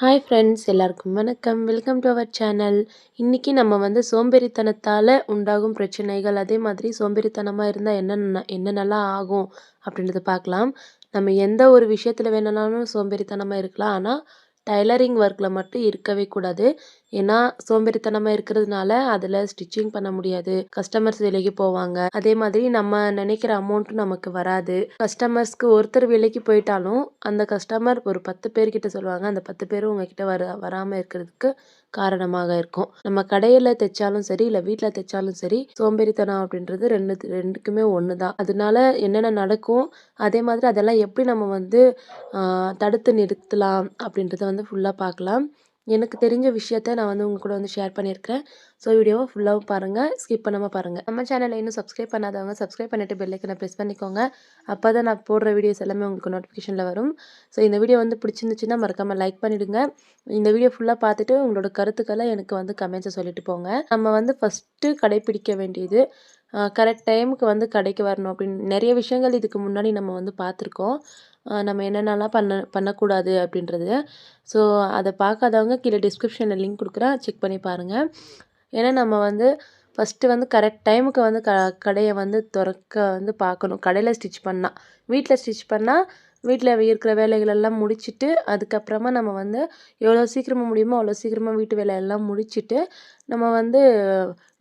Hi friends எல்லாருக்கும் வணக்கம். Welcome to our channel இன்றைக்கி நம்ம வந்து சோம்பேறித்தனத்தால் உண்டாகும் பிரச்சனைகள் அதே மாதிரி சோம்பேறித்தனமாக இருந்தால் என்னென்ன என்னென்னலாம் ஆகும் அப்படின்றத பார்க்கலாம். நம்ம எந்த ஒரு விஷயத்தில் வேணும்னாலும் சோம்பேறித்தனமாக இருக்கலாம். ஆனால் டைலரிங் ஒர்க்கில் மட்டும் இருக்கவே கூடாது. ஏன்னா சோம்பேறித்தனமாக இருக்கிறதுனால அதில் ஸ்டிச்சிங் பண்ண முடியாது. கஸ்டமர்ஸ் விலைக்கு போவாங்க. அதே மாதிரி நம்ம நினைக்கிற அமௌண்ட்டும் நமக்கு வராது. கஸ்டமர்ஸ்க்கு ஒருத்தர் விலைக்கு போயிட்டாலும் அந்த கஸ்டமர் ஒரு பத்து பேர்கிட்ட சொல்லுவாங்க. அந்த பத்து பேரும் உங்ககிட்ட வர வராமல் இருக்கிறதுக்கு காரணமாக இருக்கும். நம்ம கடையில் தைச்சாலும் சரி இல்லை வீட்டில் தைச்சாலும் சரி சோம்பேறித்தனம் அப்படின்றது ரெண்டு ரெண்டுக்குமே ஒன்று தான் அதனால என்னென்ன நடக்கும் அதே மாதிரி அதெல்லாம் எப்படி நம்ம வந்து தடுத்து நிறுத்தலாம் அப்படின்றத வந்து ஃபுல்லாக பார்க்கலாம். எனக்கு தெரிஞ்ச விஷயத்த நான் வந்து உங்கள் கூட வந்து ஷேர் பண்ணியிருக்கிறேன். ஸோ வீடியோவை ஃபுல்லாக பாருங்கள் ஸ்கிப் பண்ணாமல் பாருங்கள் நம்ம சேனலில் இன்னும் சப்ஸ்கிரைப் பண்ணாதவங்க சப்ஸ்கிரைப் பண்ணிவிட்டு பெல்லைக்கனை ப்ரெஸ் பண்ணிக்கோங்க. அப்போ தான் நான் போடுற வீடியோஸ் எல்லாமே உங்களுக்கு நோட்டிஃபிகேஷனில் வரும். ஸோ இந்த வீடியோ வந்து பிடிச்சிருந்துச்சுன்னா மறக்காமல் லைக் பண்ணிவிடுங்க இந்த வீடியோ ஃபுல்லாக பார்த்துட்டு உங்களோட கருத்துக்களை எனக்கு வந்து கமெண்ட்ஸை சொல்லிட்டு போங்க. நம்ம வந்து ஃபஸ்ட்டு கடைப்பிடிக்க வேண்டியது கரெக்ட் டைமுக்கு வந்து கடைக்கு வரணும் அப்படின்னு நிறைய விஷயங்கள் இதுக்கு முன்னாடி நம்ம வந்து பார்த்துருக்கோம். நம்ம என்னென்னலாம் பண்ண பண்ணக்கூடாது அப்படின்றது. ஸோ அதை பார்க்காதவங்க கீழே டிஸ்கிரிப்ஷனில் லிங்க் கொடுக்குறேன். செக் பண்ணி பாருங்கள் ஏன்னா நம்ம வந்து ஃபஸ்ட்டு வந்து கரெக்ட் டைமுக்கு வந்து க கடையை வந்து திறக்க வந்து பார்க்கணும். கடையில் ஸ்டிச் பண்ணால் வீட்டில் ஸ்டிச் பண்ணால் வீட்டில் இருக்கிற வேலைகள் எல்லாம் முடிச்சுட்டு அதுக்கப்புறமா நம்ம வந்து எவ்வளோ சீக்கிரமாக முடியுமோ அவ்வளோ சீக்கிரமாக வீட்டு வேலையெல்லாம் முடிச்சுட்டு நம்ம வந்து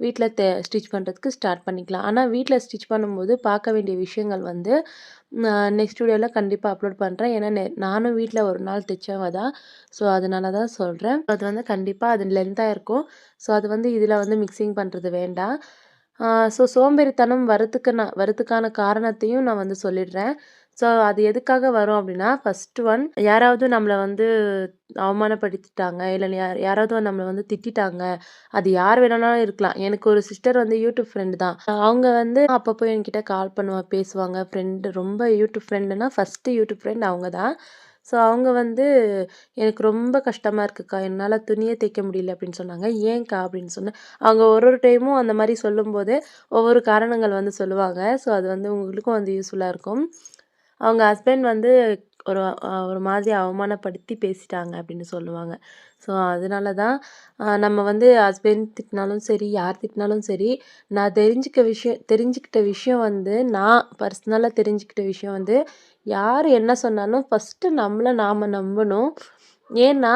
வீட்டில் தே ஸ்டிச் பண்ணுறதுக்கு ஸ்டார்ட் பண்ணிக்கலாம். ஆனால் வீட்டில் ஸ்டிச் பண்ணும்போது பார்க்க வேண்டிய விஷயங்கள் வந்து நெக்ஸ்ட் வீடியோவில் கண்டிப்பாக அப்லோட் பண்ணுறேன் ஏன்னா நெ நானும் வீட்டில் ஒரு நாள் தைச்சவ தான். ஸோ அதனால தான் சொல்கிறேன் அது வந்து கண்டிப்பாக அது லென்த்தாக இருக்கும். ஸோ அது வந்து இதில் வந்து மிக்சிங் பண்ணுறது வேண்டாம். ஸோ சோம்பேறித்தனம் வரத்துக்கு நான் வரத்துக்கான காரணத்தையும் நான் வந்து சொல்லிடுறேன். ஸோ அது எதுக்காக வரும் அப்படின்னா ஃபஸ்ட் ஒன் யாராவது நம்மளை வந்து அவமானப்படுத்திட்டாங்க இல்லை யார் யாராவது நம்மளை வந்து திட்டாங்க அது யார் வேணாலும் இருக்கலாம். எனக்கு ஒரு சிஸ்டர் வந்து யூடியூப் ஃப்ரெண்டு தான். அவங்க வந்து அப்பப்போ என்கிட்ட கால் பண்ணுவாங்க பேசுவாங்க. ஃப்ரெண்டு ரொம்ப யூடியூப் ஃப்ரெண்டுனா ஃபஸ்ட்டு யூடியூப் ஃப்ரெண்ட் அவங்க தான். ஸோ அவங்க வந்து எனக்கு ரொம்ப கஷ்டமாக இருக்குக்கா என்னால் துணியே தைக்க முடியல அப்படின்னு சொன்னாங்க. ஏன்க்கா? அப்படின்னு சொன்னேன் அவங்க ஒரு ஒரு டைமும் அந்த மாதிரி சொல்லும்போது ஒவ்வொரு காரணங்கள் வந்து சொல்லுவாங்க. ஸோ அது வந்து உங்களுக்கும் வந்து யூஸ்ஃபுல்லாக இருக்கும். அவங்க ஹஸ்பண்ட் வந்து ஒரு ஒரு மாதிரி அவமானப்படுத்தி பேசிட்டாங்க அப்படின்னு சொல்லுவாங்க. ஸோ அதனால தான் நம்ம வந்து ஹஸ்பண்ட் திட்டினாலும் சரி யார் திட்டினாலும் சரி நான் தெரிஞ்சுக்க விஷயம் தெரிஞ்சுக்கிட்ட விஷயம் வந்து நான் பர்சனலாக தெரிஞ்சுக்கிட்ட விஷயம் வந்து யார் என்ன சொன்னாலும் ஃபஸ்ட்டு நம்மளை நாம் நம்பணும். ஏன்னா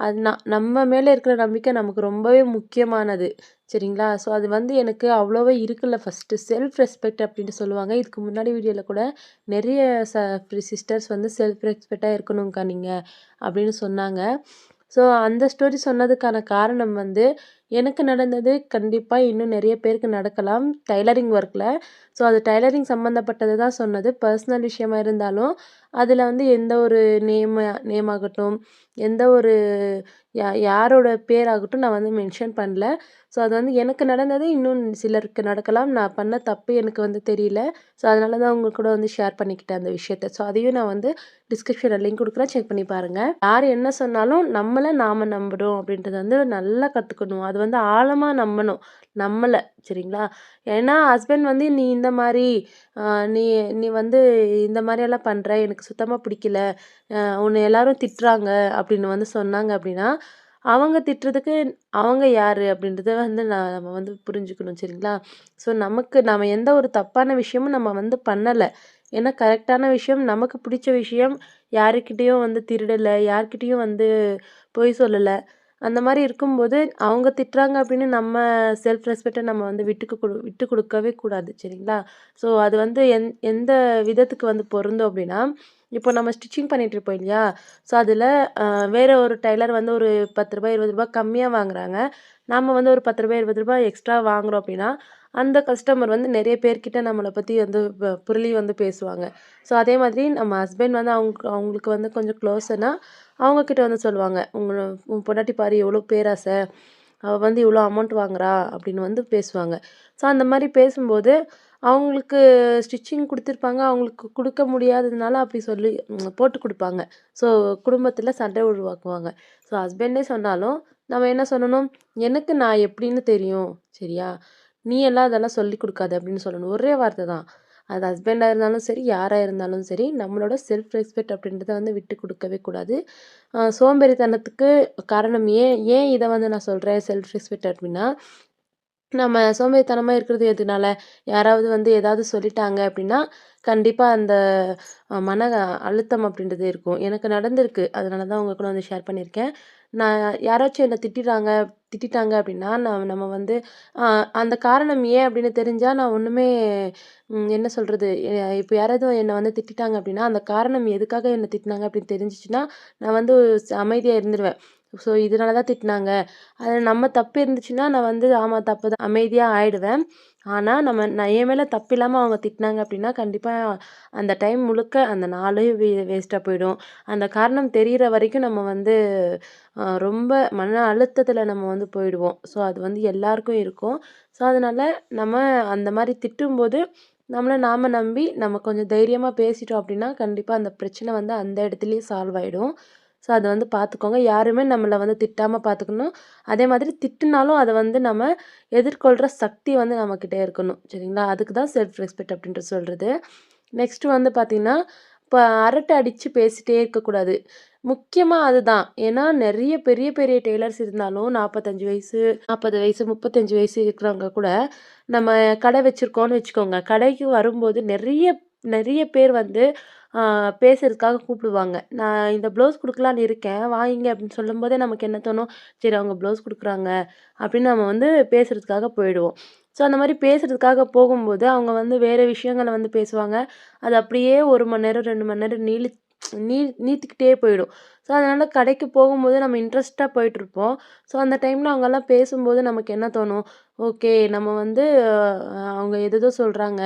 அது நான் நம்ம மேலே இருக்கிற நம்பிக்கை நமக்கு ரொம்பவே முக்கியமானது. சரிங்களா? ஸோ அது வந்து எனக்கு அவ்வளோவா இருக்குல்ல. ஃபஸ்ட்டு செல்ஃப் ரெஸ்பெக்ட் அப்படின்னு சொல்லுவாங்க. இதுக்கு முன்னாடி வீடியோவில் கூட நிறைய ச சிஸ்டர்ஸ் வந்து செல்ஃப் ரெஸ்பெக்டாக இருக்கணுங்க்கா நீங்கள் அப்படின்னு சொன்னாங்க. ஸோ அந்த ஸ்டோரி சொன்னதுக்கான காரணம் வந்து எனக்கு நடந்தது கண்டிப்பாக இன்னும் நிறைய பேருக்கு நடக்கலாம். டைலரிங் ஒர்க்கில் ஸோ அது டைலரிங் சம்மந்தப்பட்டது தான் சொன்னது. பர்சனல் விஷயமா இருந்தாலும் அதில் வந்து எந்த ஒரு நேம் நேம் ஆகட்டும் எந்த ஒரு யா யாரோட பேராகட்டும் நான் வந்து மென்ஷன் பண்ணல. ஸோ அது வந்து எனக்கு நடந்தது இன்னும் சிலருக்கு நடக்கலாம். நான் பண்ண தப்பு எனக்கு வந்து தெரியல. ஸோ அதனால தான் உங்க கூட வந்து ஷேர் பண்ணிக்கிட்டேன் அந்த விஷயத்த. ஸோ அதையும் நான் வந்து டிஸ்கிரிப்ஷனில் லிங்க் கொடுக்குறேன். செக் பண்ணி பாருங்கள் யார் என்ன சொன்னாலும் நம்மளை நாம் நம்பணும் அப்படின்றத வந்து நல்லா கற்றுக்கணும் அது வந்து ஆழமாக நம்பணும். நம்மளை சரிங்களா? ஏன்னா ஹஸ்பண்ட் வந்து நீ இந்த மாதிரி நீ நீ வந்து இந்த மாதிரியெல்லாம் பண்ணுற எனக்கு சுத்தமாக பிடிக்கல. உன்னை எல்லாரும் திட்டுறாங்க அப்படின்னு வந்து சொன்னாங்க அப்படின்னா அவங்க திட்டுறதுக்கு அவங்க யார் அப்படின்றத வந்து நான் நம்ம வந்து புரிஞ்சுக்கணும் சரிங்களா? ஸோ நமக்கு நம்ம எந்த ஒரு தப்பான விஷயமும் நம்ம வந்து பண்ணலை. ஏன்னா கரெக்டான விஷயம் நமக்கு பிடிச்ச விஷயம் யாருக்கிட்டேயும் வந்து திருடலை யார்கிட்டேயும் வந்து பொய் சொல்லலை. அந்த மாதிரி இருக்கும்போது அவங்க திட்டுறாங்க அப்படின்னு நம்ம செல்ஃப் ரெஸ்பெக்டை நம்ம வந்து விட்டுக்கு கொடு விட்டு கொடுக்கவே கூடாது சரிங்களா? ஸோ அது வந்து எந் எந்த விதத்துக்கு வந்து பொருந்தும் அப்படின்னா இப்போ நம்ம ஸ்டிச்சிங் பண்ணிகிட்டு இருப்போம் இல்லையா? ஸோ அதில் வேறு ஒரு டைலர் வந்து ஒரு பத்து ரூபாய் இருபது ரூபாய் கம்மியாக வாங்குறாங்க. நம்ம வந்து ஒரு பத்து ரூபாய் இருபது ரூபாய் எக்ஸ்ட்ரா வாங்குகிறோம் அப்படின்னா அந்த கஸ்டமர் வந்து நிறைய பேர்கிட்ட நம்மளை பற்றி வந்து புரளி வந்து பேசுவாங்க. ஸோ அதே மாதிரி நம்ம ஹஸ்பண்ட் வந்து அவங்க அவங்களுக்கு வந்து கொஞ்சம் க்ளோஸ்னால் அவங்கக்கிட்ட வந்து சொல்லுவாங்க. உங்களை உன் பொண்டாட்டி பாரு எவ்வளோ பேராசை. அவள் வந்து இவ்வளோ அமௌண்ட் வாங்குறா. அப்படின்னு வந்து பேசுவாங்க. ஸோ அந்த மாதிரி பேசும்போது அவங்களுக்கு ஸ்டிச்சிங் கொடுத்துருப்பாங்க. அவங்களுக்கு கொடுக்க முடியாததுனால அப்படி சொல்லி போட்டு கொடுப்பாங்க. ஸோ குடும்பத்தில் சண்டை உருவாக்குவாங்க. ஸோ ஹஸ்பண்டே சொன்னாலும் நம்ம என்ன சொல்லணும்? எனக்கு நான் எப்படின்னு தெரியும். சரியா? நீ எல்லாம் அதெல்லாம் சொல்லி கொடுக்காது அப்படின்னு சொல்லணும். ஒரே வார்த்தை தான். அது ஹஸ்பண்டாக இருந்தாலும் சரி, யாராக இருந்தாலும் சரி, நம்மளோட செல்ஃப் ரெஸ்பெக்ட் அப்படின்றத வந்து விட்டு கொடுக்கவே கூடாது. சோம்பேறித்தனத்துக்கு காரணம் ஏன் ஏன் இதை வந்து நான் சொல்கிறேன் செல்ஃப் ரெஸ்பெக்ட் அப்படின்னா, நம்ம சோம்பேறித்தனமாக இருக்கிறது எதுனால? யாராவது வந்து ஏதாவது சொல்லிட்டாங்க அப்படின்னா, கண்டிப்பாக அந்த மன அழுத்தம் அப்படின்றது இருக்கும். எனக்கு நடந்திருக்கு. அதனால தான் உங்கள் கூட வந்து ஷேர் பண்ணியிருக்கேன். நான் யாராச்சும் என்னை திட்டாங்க திட்டிட்டாங்க அப்படின்னா, நான் நம்ம வந்து அந்த காரணம் ஏன் அப்படின்னு தெரிஞ்சால் நான் ஒன்றுமே என்ன சொல்கிறது இப்போ யாராவது என்னை வந்து திட்டிட்டாங்க அப்படின்னா, அந்த காரணம் எதுக்காக என்னை திட்டினாங்க அப்படின்னு தெரிஞ்சிச்சுன்னா நான் வந்து அமைதியாக இருந்துருவேன். ஸோ இதனால தான் திட்டினாங்க. அது நம்ம தப்பு இருந்துச்சுன்னா, நான் வந்து ஆமாம் தப்பு தான் அமைதியாக ஆயிடுவேன். ஆனால் நம்ம நான் என் மேலே தப்பு இல்லாமல் அவங்க திட்டினாங்க அப்படின்னா, கண்டிப்பாக அந்த டைம் முழுக்க அந்த நாளே வே வேஸ்ட்டாக போயிடும். அந்த காரணம் தெரிகிற வரைக்கும் நம்ம வந்து ரொம்ப மன அழுத்தத்தில் நம்ம வந்து போயிடுவோம். ஸோ அது வந்து எல்லாருக்கும் இருக்கும். ஸோ அதனால நம்ம அந்த மாதிரி திட்டும்போது, நம்மளை நாம நம்பி நம்ம கொஞ்சம் தைரியமாக பேசிட்டோம் அப்படின்னா, கண்டிப்பாக அந்த பிரச்சனை வந்து அந்த இடத்துலையும் சால்வ் ஆகிடும் ஸோ அதை வந்து பார்த்துக்கோங்க. யாருமே நம்மளை வந்து திட்டாமல் பார்த்துக்கணும். அதே மாதிரி திட்டுனாலும் அதை வந்து நம்ம எதிர்கொள்கிற சக்தி வந்து நம்மக்கிட்டே இருக்கணும். சரிங்களா? அதுக்கு தான் செல்ஃப் ரெஸ்பெக்ட் அப்படின்ட்டு சொல்கிறது நெக்ஸ்ட்டு வந்து பார்த்திங்கன்னா இப்போ அரட்டை அடித்து பேசிட்டே இருக்கக்கூடாது. முக்கியமாக அதுதான். ஏன்னா நிறைய பெரிய பெரிய டெய்லர்ஸ் இருந்தாலும் 45 வயசு, 40 வயசு, 35 வயசு இருக்கிறவங்க கூட நம்ம கடை வச்சுருக்கோன்னு வச்சுக்கோங்க. கடைக்கு வரும்போது நிறைய நிறைய பேர் வந்து பேசுகிறதுக்காக பேசுறதுக்காக கூப்பிடுவாங்க. நான் இந்த ப்ளவுஸ் கொடுக்கலான்னு இருக்கேன். வாங்கிங்க அப்படின்னு சொல்லும்போதே நமக்கு என்ன தோணும்? சரி அவங்க ப்ளவுஸ் கொடுக்குறாங்க அப்படின்னு நம்ம வந்து பேசுகிறதுக்காக போயிடுவோம். ஸோ அந்த மாதிரி பேசுகிறதுக்காக போகும்போது, அவங்க வந்து வேறு விஷயங்கள வந்து பேசுவாங்க. அது அப்படியே ஒரு மணி நேரம், ரெண்டு மணி நேரம் நீளி நீ நீட்டிக்கிட்டே போயிடும். ஸோ அதனால் கடைக்கு போகும்போது நம்ம இன்ட்ரெஸ்ட்டாக போயிட்டுருப்போம். ஸோ அந்த டைமில் அவங்கெல்லாம் பேசும்போது நமக்கு என்ன தோணும்? ஓகே நம்ம வந்து அவங்க ஏதேதோ சொல்கிறாங்க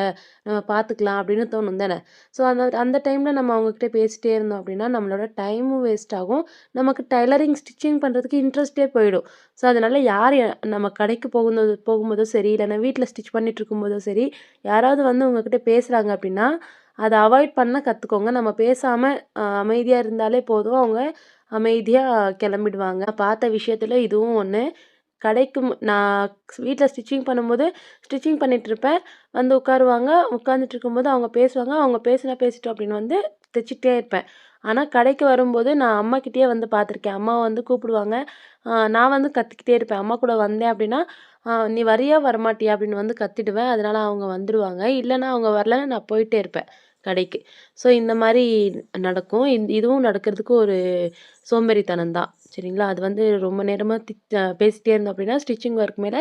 நம்ம பார்த்துக்கலாம் அப்படின்னு தோணும் தானே! ஸோ அந்த அந்த டைமில் நம்ம அவங்கக்கிட்ட பேசிகிட்டே இருந்தோம் அப்படின்னா, நம்மளோட டைமும் வேஸ்ட் ஆகும். நமக்கு டைலரிங் ஸ்டிச்சிங் பண்ணுறதுக்கு இன்ட்ரெஸ்ட்டே போயிடும். ஸோ அதனால் யார் நம்ம கடைக்கு போகும்போது போகும்போதோ சரி, இல்லைன்னா வீட்டில் ஸ்டிச் பண்ணிட்டு இருக்கும்போதோ சரி, யாராவது வந்து உங்ககிட்ட பேசுகிறாங்க அப்படின்னா, அதை அவாய்ட் பண்ண கற்றுக்கோங்க நம்ம பேசாமல் அமைதியாக இருந்தாலே போதும். அவங்க அமைதியாக கிளம்பிடுவாங்க பார்த்த விஷயத்தில் இதுவும் ஒன்று கடைக்கு நான் வீட்டில் ஸ்டிச்சிங் பண்ணும்போது, ஸ்டிச்சிங் பண்ணிகிட்ருப்பேன் வந்து உட்காருவாங்க. உட்காந்துட்டு இருக்கும்போது அவங்க பேசுவாங்க. அவங்க பேசினா பேசிட்டோம் அப்படின்னு வந்து தைச்சிட்டே இருப்பேன். ஆனால் கடைக்கு வரும்போது நான் அம்மாக்கிட்டேயே வந்து பார்த்துருக்கேன். அம்மா வந்து கூப்பிடுவாங்க. நான் வந்து கற்றுக்கிட்டே இருப்பேன். அம்மா கூட வந்தேன் அப்படின்னா, நீ வரியா? வரமாட்டியா?" அப்படின்னு வந்து கத்திடுவேன். அதனால் அவங்க வந்துடுவாங்க இல்லைனா அவங்க வரலன்னு நான் போயிட்டே இருப்பேன் கடைக்கு. ஸோ இந்த மாதிரி நடக்கும். இந் இதுவும் நடக்கிறதுக்கு ஒரு சோம்பேறித்தனம் தான். சரிங்களா? அது வந்து ரொம்ப நேரமாக தி பேசிகிட்டே இருந்தோம் அப்படின்னா, ஸ்டிச்சிங் ஒர்க் மேலே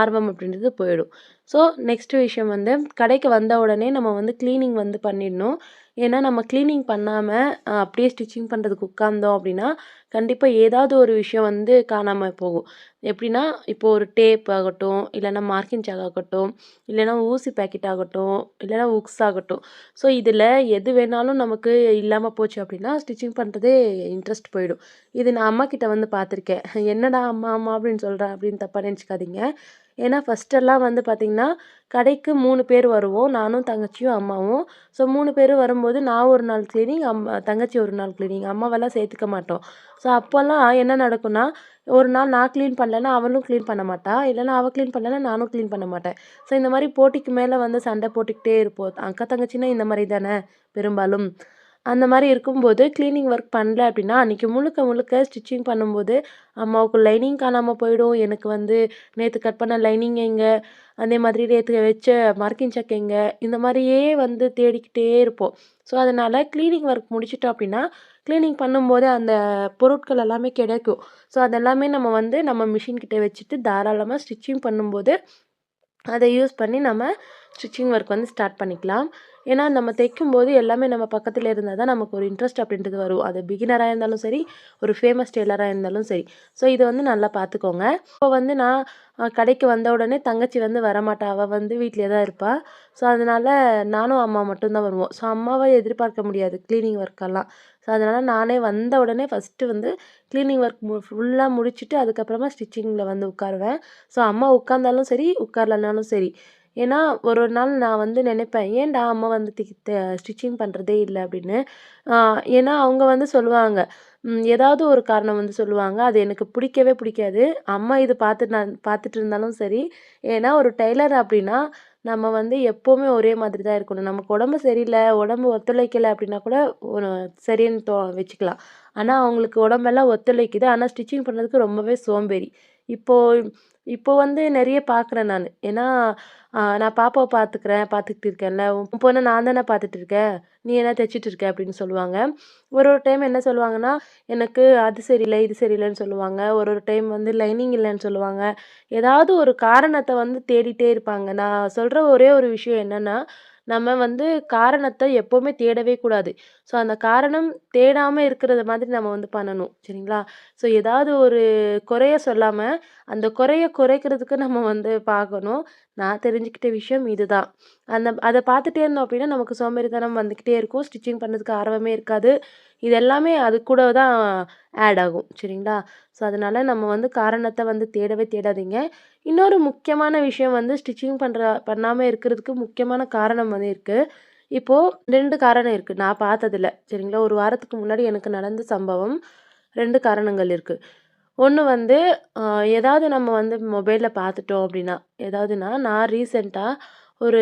ஆர்வம் அப்படின்றது போயிடும். ஸோ நெக்ஸ்ட் விஷயம் வந்து கடைக்கு வந்த உடனே நம்ம வந்து க்ளீனிங் வந்து பண்ணிடணும். ஏன்னா நம்ம க்ளீனிங் பண்ணாமல் அப்படியே ஸ்டிச்சிங் பண்ணுறதுக்கு உட்காந்தோம் அப்படின்னா, கண்டிப்பாக ஏதாவது ஒரு விஷயம் வந்து காணாமல் போகும். எப்படின்னா, இப்போ ஒரு டேப் ஆகட்டும், இல்லைன்னா மார்க்கிங் சாக் ஆகட்டும், இல்லைன்னா ஊசி பாக்கெட் ஆகட்டும், இல்லைன்னா உக்ஸ் ஆகட்டும். ஸோ இதில் எது வேணாலும் நமக்கு இல்லாமல் போச்சு அப்படின்னா, ஸ்டிச்சிங் பண்ணுறதே இன்ட்ரெஸ்ட் போயிடும். இது நான் அம்மா கிட்ட வந்து பார்த்துருக்கேன். "என்னடா அம்மா, அம்மா அப்படின்னு சொல்கிறேன் அப்படின்னு தப்பாக நினச்சிக்காதீங்க ஏன்னா ஃபர்ஸ்ட்டெல்லாம் வந்து பார்த்திங்கன்னா கடைக்கு மூணு பேர் வருவோம். நானும், தங்கச்சியும், அம்மாவும். ஸோ மூணு பேரும் வரும்போது நான் ஒரு நாள் க்ளீனிங் அம்மா தங்கச்சி ஒரு நாள் க்ளீனிங் அம்மாவெல்லாம் சேர்த்துக்க மாட்டோம். ஸோ அப்போல்லாம் என்ன நடக்கும்னா, ஒரு நாள் நான் க்ளீன் பண்ணலன்னா, அவளும் க்ளீன் பண்ண மாட்டா. இல்லைன்னா அவள் க்ளீன் பண்ணலன்னா, நானும் க்ளீன் பண்ண மாட்டேன். ஸோ இந்த மாதிரி போட்டிக்கு மேலே வந்து சண்டை போட்டுக்கிட்டே இருப்போம். அக்கா, தங்கச்சின்னா இந்த மாதிரி தானே பெரும்பாலும். அந்த மாதிரி இருக்கும்போது க்ளீனிங் ஒர்க் பண்ணல அப்படின்னா, அன்றைக்கி முழுக்க முழுக்க ஸ்டிச்சிங் பண்ணும்போது, அம்மாவுக்கு லைனிங் காணாமல் போயிடும். எனக்கு வந்து நேற்று கட் பண்ண லைனிங் எங்கே அதே மாதிரி நேற்று வச்ச மார்க்கிங் சாக் எங்கே இந்த மாதிரியே வந்து தேடிக்கிட்டே இருப்போம். ஸோ அதனால் க்ளீனிங் ஒர்க் முடிச்சிட்டோம் அப்படின்னா, க்ளீனிங் பண்ணும்போது அந்த பொருட்கள் எல்லாமே கிடைக்கும். ஸோ அதெல்லாமே நம்ம வந்து நம்ம மிஷின்கிட்ட வச்சுட்டு தாராளமாக ஸ்டிச்சிங் பண்ணும்போது, அதை யூஸ் பண்ணி நம்ம ஸ்டிச்சிங் ஒர்க் வந்து ஸ்டார்ட் பண்ணிக்கலாம். ஏன்னா நம்ம தைக்கும் போது எல்லாமே நம்ம பக்கத்தில் இருந்தால் தான் நமக்கு ஒரு இன்ட்ரெஸ்ட் அப்படின்றது வரும். அது பிகினராக இருந்தாலும் சரி, ஒரு ஃபேமஸ் டெய்லராக இருந்தாலும் சரி. ஸோ இதை வந்து நல்லா பார்த்துக்கோங்க. இப்போ வந்து நான் கடைக்கு வந்த உடனே தங்கச்சி வந்து வரமாட்டா. அவள் வந்து வீட்டிலே தான் இருப்பாள் ஸோ அதனால் நானும், அம்மா மட்டும்தான் வருவோம். ஸோ அம்மாவை எதிர்பார்க்க முடியாது க்ளீனிங் ஒர்க்கெல்லாம். ஸோ அதனால் நானே வந்த உடனே ஃபர்ஸ்ட்டு வந்து க்ளீனிங் ஒர்க் மு ஃபுல்லாக முடிச்சுட்டு, அதுக்கப்புறமா ஸ்டிச்சிங்கில் வந்து உட்காருவேன். ஸோ அம்மா உட்கார்ந்தாலும் சரி, உட்காரலனாலும் சரி. ஏன்னா ஒரு ஒரு நாள் நான் வந்து நினைப்பேன் "ஏன்டா அம்மா வந்து தி ஸ்டிச்சிங் பண்ணுறதே இல்லை அப்படின்னு. ஏன்னா அவங்க வந்து சொல்லுவாங்க, ஏதாவது ஒரு காரணம் வந்து சொல்லுவாங்க. அது எனக்கு பிடிக்கவே பிடிக்காது. அம்மா இது பார்த்துட்டு நான் பார்த்துட்டு இருந்தாலும் சரி, ஏன்னா ஒரு டெய்லர் அப்படின்னா, நம்ம வந்து எப்போவுமே ஒரே மாதிரி தான் இருக்கணும் நமக்கு உடம்பு சரியில்லை உடம்பு ஒத்துழைக்கல அப்படின்னா கூட ஒரு சரின்னு தோ வச்சுக்கலாம் ஆனால் அவங்களுக்கு உடம்பெல்லாம் ஒத்துழைக்குது ஆனால் ஸ்டிச்சிங் பண்ணுறதுக்கு ரொம்பவே சோம்பேறி இப்போது இப்போ வந்து நிறைய பார்க்குறேன் நான். ஏன்னா நான் பாப்பாவை பார்த்துக்கிறேன் பார்த்துக்கிட்டு இருக்கேன்ல. உன் பொண்ணை நான் தானே பார்த்துட்டு இருக்கேன். நீ என்ன தைச்சிட்டு இருக்க? அப்படின்னு சொல்லுவாங்க. ஒரு ஒரு டைம் என்ன சொல்லுவாங்கன்னா எனக்கு அது சரியில்லை இது சரியில்லைன்னு சொல்லுவாங்க. ஒரு ஒரு டைம் வந்து லைனிங் இல்லைன்னு சொல்லுவாங்க. ஏதாவது ஒரு காரணத்தை வந்து தேடிட்டே இருப்பாங்க. நான் சொல்கிற ஒரே ஒரு விஷயம் என்னென்னா நம்ம வந்து காரணத்தை எப்போவுமே தேடவே கூடாது. ஸோ அந்த காரணம் தேடாமல் இருக்கிறது மாதிரி நம்ம வந்து பண்ணணும். சரிங்களா? ஸோ ஏதாவது ஒரு குறைய சொல்லாமல் அந்த குறைய குறைக்கிறதுக்கு நம்ம வந்து பார்க்கணும். நான் தெரிஞ்சுக்கிட்ட விஷயம் இதுதான். அந்த அதை பார்த்துட்டே இருந்தோம் அப்படின்னா நமக்கு சோம்பேறித்தனம் வந்துக்கிட்டே இருக்கும். ஸ்டிச்சிங் பண்ணதுக்கு ஆர்வமே இருக்காது. இது எல்லாமே அது கூட தான் ஆட் ஆகும். சரிங்களா? ஸோ அதனால் நம்ம வந்து காரணத்தை வந்து தேடவே தேடாதீங்க. இன்னொரு முக்கியமான விஷயம் வந்து ஸ்டிச்சிங் பண்ணுற பண்ணாமல் இருக்கிறதுக்கு முக்கியமான காரணம் வந்து இருக்குது இப்போது ரெண்டு காரணம் இருக்குது நான் பார்த்ததில்ல. சரிங்களா? ஒரு வாரத்துக்கு முன்னாடி எனக்கு நடந்த சம்பவம் ரெண்டு காரணங்கள் இருக்குது ஒன்று வந்து ஏதாவது நம்ம வந்து மொபைலில் பார்த்துட்டோம் அப்படின்னா ஏதாவதுனா நான் ரீசெண்டாக ஒரு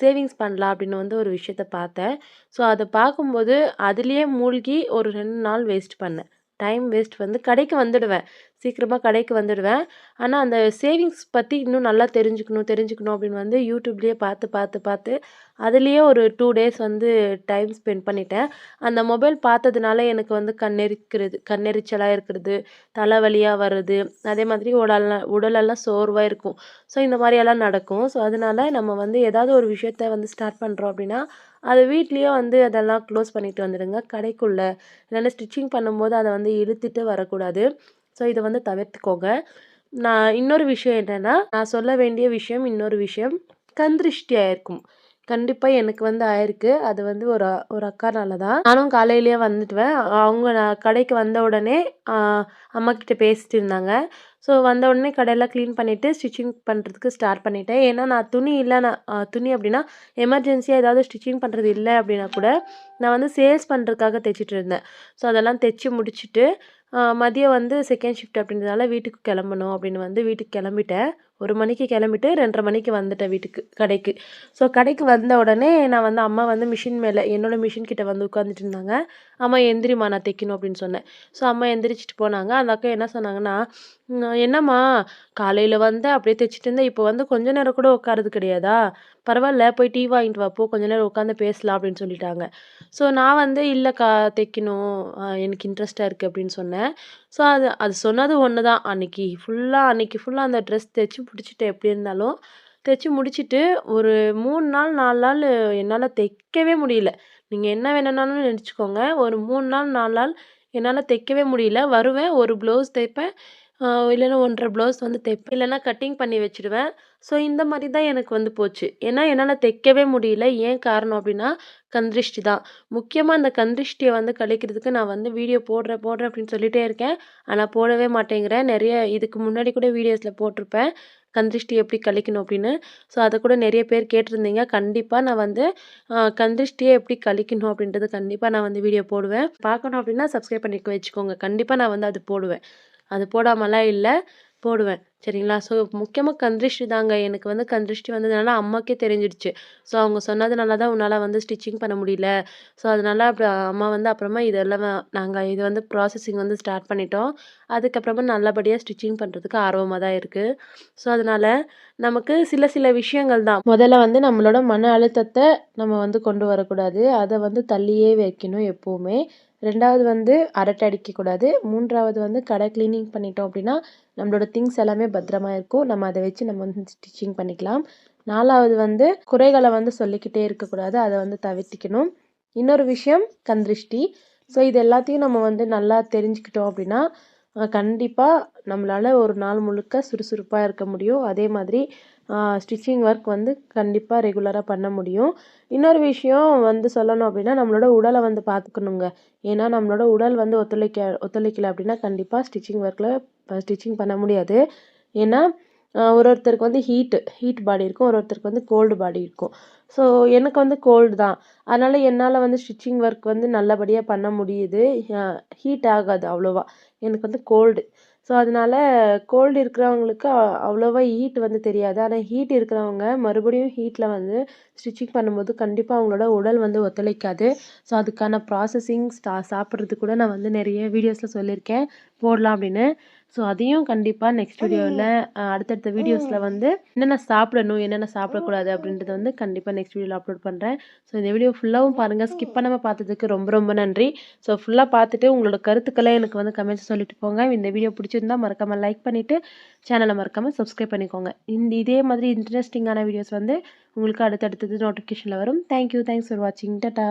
சேவிங்ஸ் பண்ணலாம் அப்படின்னு வந்து ஒரு விஷயத்த பார்த்தேன். ஸோ அதை பார்க்கும்போது அதுலேயே மூழ்கி ஒரு ரெண்டு நாள் வேஸ்ட் பண்ணேன். டைம் வேஸ்ட் வந்து கடைக்கு வந்துடுவேன். சீக்கிரமாக கடைக்கு வந்துடுவேன். ஆனால் அந்த சேவிங்ஸ் பற்றி இன்னும் நல்லா தெரிஞ்சுக்கணும் தெரிஞ்சுக்கணும் அப்படின்னு வந்து யூடியூப்லேயே பார்த்து பார்த்து பார்த்து அதுலேயே ஒரு டூ டேஸ் வந்து டைம் ஸ்பெண்ட் பண்ணிட்டேன். அந்த மொபைல் பார்த்ததுனால எனக்கு வந்து கண்ணெரிக்கிறது கண்ணெரிச்சலாக இருக்கிறது தலைவலியாக வருது அதே மாதிரி உடலெல்லாம் உடலெல்லாம் சோர்வாக இருக்கும். ஸோ இந்த மாதிரியெல்லாம் நடக்கும். ஸோ அதனால நம்ம வந்து ஏதாவது ஒரு விஷயத்த வந்து ஸ்டார்ட் பண்ணுறோம் அப்படின்னா அது வீட்லேயே வந்து அதெல்லாம் க்ளோஸ் பண்ணிட்டு வந்துடுங்க. கடைக்குள்ளே இல்லைன்னா ஸ்டிச்சிங் பண்ணும்போது அதை வந்து இழுத்துட்டு வரக்கூடாது. ஸோ இதை வந்து தவிர்த்துக்கோங்க. நான் இன்னொரு விஷயம் என்னென்னா நான் சொல்ல வேண்டிய விஷயம் இன்னொரு விஷயம். கந்திருஷ்டி ஆயிருக்கும். கண்டிப்பாக எனக்கு வந்து ஆயிருக்கு. அது வந்து ஒரு ஒரு அக்கானால தான். நானும் காலையிலேயே வந்துட்டுவேன் அவங்க நான் கடைக்கு வந்த உடனே அம்மா கிட்ட பேசிட்டு இருந்தாங்க. ஸோ வந்த உடனே கடையெல்லாம் க்ளீன் பண்ணிவிட்டு ஸ்டிச்சிங் பண்ணுறதுக்கு ஸ்டார்ட் பண்ணிட்டேன். ஏன்னா நான் துணி இல்லை நான் துணி அப்படின்னா எமர்ஜென்சியாக ஏதாவது ஸ்டிச்சிங் பண்ணுறது இல்லை அப்படின்னா கூட நான் வந்து சேல்ஸ் பண்ணுறதுக்காக தைச்சிட்டு இருந்தேன். ஸோ அதெல்லாம் தைச்சி முடிச்சுட்டு மதியம் வந்து செகண்ட் ஷிஃப்ட் அப்படின்றதுனால வீட்டுக்கு கிளம்பணும் அப்படின்னு வந்து வீட்டுக்கு கிளம்பிட்டேன். ஒரு மணிக்கு கிளம்பிட்டு ரெண்டரை மணிக்கு வந்துட்டேன் வீட்டுக்கு கடைக்கு. ஸோ கடைக்கு வந்த உடனே நான் வந்து அம்மா வந்து மிஷின் மேலே என்னோடய மிஷின் கிட்டே வந்து உட்காந்துட்டு இருந்தாங்க. அம்மா எந்திரிம்மா நான் தைக்கணும் அப்படின்னு சொன்னேன். ஸோ அம்மா எந்திரிச்சிட்டு போனாங்க. அந்த அக்கா என்ன சொன்னாங்கன்னா என்னம்மா காலையில் வந்து அப்படியே தைச்சிட்டு இருந்தேன் இப்போ வந்து கொஞ்ச நேரம் கூட உட்காரது கிடையாதா? பரவாயில்ல போய் டீ வாங்கிட்டு வாப்போ கொஞ்ச நேரம் உட்காந்து பேசலாம் அப்படின்னு சொல்லிட்டாங்க. ஸோ நான் வந்து இல்லைக்கா தைக்கணும். எனக்கு இன்ட்ரெஸ்ட்டாக இருக்குது அப்படின்னு சொன்னேன். ஸோ அது அது சொன்னது ஒன்று தான் அன்றைக்கி ஃபுல்லாக அன்றைக்கி ஃபுல்லாக அந்த ட்ரெஸ் தைச்சி பிடிச்சிட்டு எப்படி இருந்தாலும் தைச்சி முடிச்சுட்டு ஒரு மூணு நாள் நாலு நாள் என்னால் தைக்கவே முடியல. நீங்கள் என்ன வேணும்னாலும் நினச்சிக்கோங்க. ஒரு மூணு நாள் நாலு நாள் என்னால் தைக்கவே முடியல. வருவேன் ஒரு ப்ளவுஸ் தைப்பேன். இல்லைன்னா ஒன்றரை ப்ளவுஸ் வந்து தைப்பேன். இல்லைன்னா கட்டிங் பண்ணி வச்சுடுவேன் ஸோ இந்த மாதிரி தான் எனக்கு வந்து போச்சு. ஏன்னா என்னால் தைக்கவே முடியல. ஏன் காரணம் அப்படின்னா கந்திருஷ்டி தான். முக்கியமாக அந்த கந்திருஷ்டியை வந்து கழிக்கிறதுக்கு நான் வந்து வீடியோ போடுறேன் போடுறேன் அப்படின்னு சொல்லிகிட்டே இருக்கேன். ஆனால் போடவே மாட்டேங்கிறேன். நிறைய இதுக்கு முன்னாடி கூட வீடியோஸில் போட்டிருப்பேன். கந்திருஷ்டி எப்படி கழிக்கணும் அப்படின்னு. ஸோ அதை கூட நிறைய பேர் கேட்டிருந்தீங்க. கண்டிப்பாக நான் வந்து கந்திருஷ்டியை எப்படி கழிக்கணும் அப்படின்றது கண்டிப்பாக நான் வந்து வீடியோ போடுவேன். பார்க்கணும் அப்படின்னா சப்ஸ்கிரைப் பண்ணிக்க வச்சுக்கோங்க. கண்டிப்பாக நான் வந்து அது போடுவேன். அது போடாமலாம் இல்லை. போடுவேன். சரிங்களா? ஸோ முக்கியமாக கந்திருஷ்டி தாங்க. எனக்கு வந்து கந்திருஷ்டி வந்ததுனால அம்மாக்கே தெரிஞ்சிடுச்சு ஸோ அவங்க சொன்னதுனால தான் உன்னால் வந்து ஸ்டிச்சிங் பண்ண முடியல. ஸோ அதனால் அப்புறம் அம்மா வந்து அப்புறமா இதெல்லாம் நாங்கள் இது வந்து ப்ராசஸிங் வந்து ஸ்டார்ட் பண்ணிட்டோம். அதுக்கப்புறமா நல்லபடியாக ஸ்டிச்சிங் பண்ணுறதுக்கு ஆர்வமாக தான் இருக்குது ஸோ அதனால் நமக்கு சில சில விஷயங்கள் தான். முதல்ல வந்து நம்மளோட மன அழுத்தத்தை நம்ம வந்து கொண்டு வரக்கூடாது. அதை வந்து தள்ளியே வைக்கணும் எப்போவுமே. ரெண்டாவது வந்து அரட்டை அடிக்கக்கூடாது. மூன்றாவது வந்து கடை க்ளீனிங் பண்ணிட்டோம் அப்படின்னா நம்மளோட திங்ஸ் எல்லாமே பத்திரமா இருக்கும். நம்ம அதை வச்சு நம்ம வந்து ஸ்டிச்சிங் பண்ணிக்கலாம். நாலாவது வந்து குறைகளை வந்து சொல்லிக்கிட்டே இருக்கக்கூடாது. அதை வந்து தவிர்த்திக்கணும். இன்னொரு விஷயம் கந்திருஷ்டி ஸோ இது எல்லாத்தையும் நம்ம வந்து நல்லா தெரிஞ்சுக்கிட்டோம் அப்படின்னா கண்டிப்பாக நம்மளால் ஒரு நாள் முழுக்க சுறுசுறுப்பாக இருக்க முடியும். அதே மாதிரி ஸ்டிச்சிங் ஒர்க் வந்து கண்டிப்பாக ரெகுலராக பண்ண முடியும். இன்னொரு விஷயம் வந்து சொல்லணும் அப்படின்னா நம்மளோட உடலை வந்து பார்த்துக்கணுங்க. ஏன்னா நம்மளோட உடல் வந்து ஒத்துழைக்க ஒத்துழைக்கல அப்படின்னா கண்டிப்பாக ஸ்டிச்சிங் ஒர்க்கில் ஸ்டிச்சிங் பண்ண முடியாது. ஏன்னா ஒரு ஒருத்தருக்கு வந்து ஹீட்டு ஹீட் பாடி இருக்கும். ஒரு ஒருத்தருக்கு வந்து கோல்டு பாடி இருக்கும். ஸோ எனக்கு வந்து கோல்டு தான். அதனால் என்னால் வந்து ஸ்டிச்சிங் ஒர்க் வந்து நல்லபடியாக பண்ண முடியுது. ஹீட் ஆகாது அவ்வளோவா. எனக்கு வந்து கோல்டு ஸோ அதனால கோல்டு இருக்கிறவங்களுக்கு அவ்வளோவா ஹீட் வந்து தெரியாது. ஆனால் ஹீட் இருக்கிறவங்க மறுபடியும் ஹீட்டில் வந்து ஸ்டிச்சிங் பண்ணும்போது கண்டிப்பாக அவங்களோட உடல் வந்து ஒத்துழைக்காது. ஸோ அதுக்கான ப்ராசஸிங் ஸ்டா சாப்பிட்றது கூட நான் வந்து நிறைய வீடியோஸில் சொல்லியிருக்கேன். போடலாம் அப்படின்னு. ஸோ அதையும் கண்டிப்பா நெக்ஸ்ட் வீடியோல அ அடுத்தடுத்த வீடியோஸ்ல வந்து என்னென்ன சாப்பிடணும், என்னென்ன சாப்பிடக்கூடாது அப்படின்றத வந்து கண்டிப்பா நெக்ஸ்ட் வீடியோல அப்லோட் பண்றேன். ஸோ இந்த வீடியோ ஃபுல்லாவும் பாருங்க. ஸ்கிப் பண்ணாம பார்த்ததுக்கு ரொம்ப ரொம்ப நன்றி. ஸோ ஃபுல்லா பார்த்துட்டு உங்களோட கருத்துக்கள எனக்கு வந்து கமெண்ட்ஸ் சொல்லிட்டு போங்க. இந்த வீடியோ பிடிச்சிருந்தா மறக்காம லைக் பண்ணிட்டு, சேனல மறக்காம சப்ஸ்கிரைப் பண்ணிக்கோங்க. இந்த இதே மாதிரி இன்ட்ரஸ்டிங்கான வீடியோஸ் வந்து உங்களுக்கு அடுத்தடுத்தது நோட்டிஃபிகேஷன்ல வரும். Thank you. தேங்க்ஸ் ஃபார் வாட்சிங். டாட்டா.